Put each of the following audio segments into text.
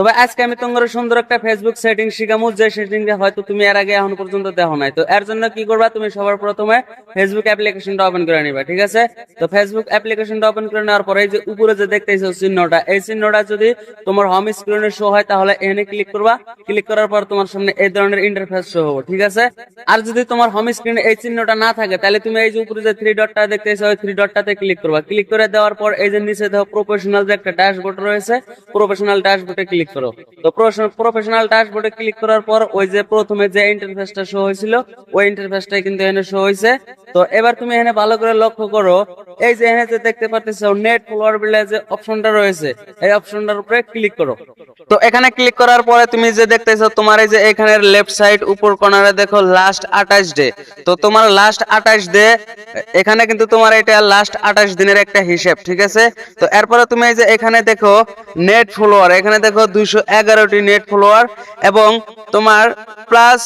তবে আজকে আমি তোমার সুন্দর একটা ফেসবুক সেটিং শিখামু, যে সেটিং হয়তো তুমি এর আগে এখন পর্যন্ত দেখো নাই। তো এর জন্য কি করবা, তুমি সবার প্রথমে ফেসবুক অ্যাপ্লিকেশনটা ওপেন করে নিবা, ঠিক আছে? তো ফেসবুক অ্যাপ্লিকেশনটা ওপেন করে নেওয়ার পরে যে উপরে যে দেখতেছো চিহ্নটা, এই চিহ্নটা যদি তোমার হোম স্ক্রিনে শো হয়, তাহলে এখানে ক্লিক করবা। ক্লিক করার পর তোমার সামনে এই ধরনের ইন্টারফেস শো হবে, ঠিক আছে? আর যদি তোমার হোম স্ক্রিনে এই চিহ্নটা না থাকে, তাহলে তুমি এই যে উপরে যে থ্রি ডটটা দেখতেছো, ওই থ্রি ডটটাতে ক্লিক করবা। ক্লিক করে দেওয়ার পর এই যে নিচে দেখো প্রফেশনাল যে একটা ড্যাশবোর্ড রয়েছে প্রফেশনাল ড্যাশবোর্ডে ক্লিক করো তো প্রফেশনাল ড্যাশবোর্ডে ক্লিক করার পর ওই যে প্রথমে যে ইন্টারফেসটা শো হয়েছিল, ওই ইন্টারফেসটাই কিন্তু এখানে শো হয়েছে। তো এবার তুমি এখানে ভালো করে লক্ষ্য করো, এই যে এখানে যে দেখতে পাচ্ছ নেট ফলোয়ার বিলে যে অপশনটা রয়েছে, এই অপশনটার উপরে ক্লিক করো। তো এখানে ক্লিক করার পরে তুমি যে দেখতেছো তোমার এই যে এখানের লেফট সাইড উপর কর্নারে দেখো লাস্ট আঠাশ ডে তো তোমার লাস্ট আঠাশ ডে এখানে কিন্তু তোমার এটা লাস্ট আঠাশ দিনের একটা হিসেব, ঠিক আছে? তো এরপরে তুমি এই যে এখানে দেখো নেট ফলোয়ার এখানে দেখো দুইশো এগারোটি নেট ফলোয়ার এবং তোমার প্লাস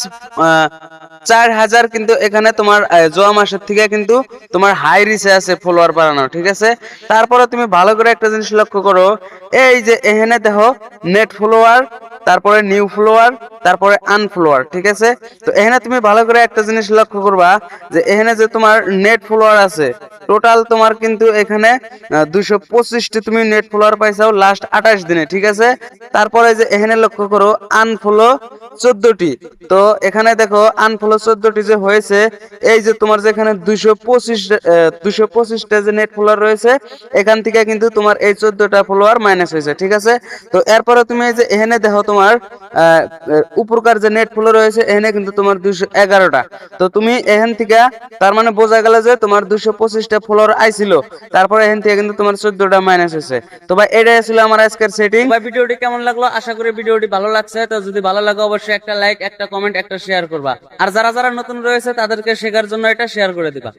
চার হাজার কিন্তু এখানে তোমার জোয়া মাসের থেকে কিন্তু তোমার হাই রিসে আছে ফলোয়ার বাড়ানো ঠিক আছে? তারপরে তুমি ভালো করে একটা জিনিস লক্ষ্য করো, এই যে এখানে দেখো নেট ফলোয়ার তারপরে নিউ ফ্লোয়ার তারপরে আনফ্লোয়ার ঠিক আছে? তো এখানে তুমি ভালো করে একটা জিনিস লক্ষ্য করবা যে এখানে যে তোমার নেট ফ্লোয়ার আছে টোটাল তোমার কিন্তু এখানে দুশো পঁচিশটি তুমি নেট ফ্লোয়ার পাইছাও লাস্ট আঠাশ দিনে, ঠিক আছে? তারপরে যে এখানে লক্ষ্য করো আনফলো চোদ্দটি। তো এখানে দেখো আনফলো চোদ্দটি যে হয়েছে, এই যে তোমার যেখানে দুইশো পঁচিশ দুইশো পঁচিশটা যে নেট ফলোয়ার রয়েছে, এখান থেকে কিন্তু তোমার এই চোদ্দটা ফলোয়ার মাইনাস হয়েছে, ঠিক আছে? তো এরপরে তুমি এই যে এখানে দেখো তোমার উপরকার যে নেট ফলো রয়েছে, এখানে কিন্তু তোমার দুইশো এগারোটা। তো তুমি এখান থেকে, তার মানে বোঝা গেল যে তোমার দুইশো পঁচিশটা ফলোয়ার আইছিল, তারপরে এখান থেকে কিন্তু তোমার চোদ্দটা মাইনাস হয়েছে। তো ভাই, এটাই ছিল আমার আজকের সেটিং ভিডিওটি কেমন লাগল? আশা করি ভিডিওটি ভালো লাগছে। তো যদি ভালো লাগে অবশ্যই একটা লাইক একটা কমেন্ট একটা শেয়ার করবা। আর যারা যারা নতুন রয়েছে, তাদেরকে শেখার জন্য এটা শেয়ার করে দিবা।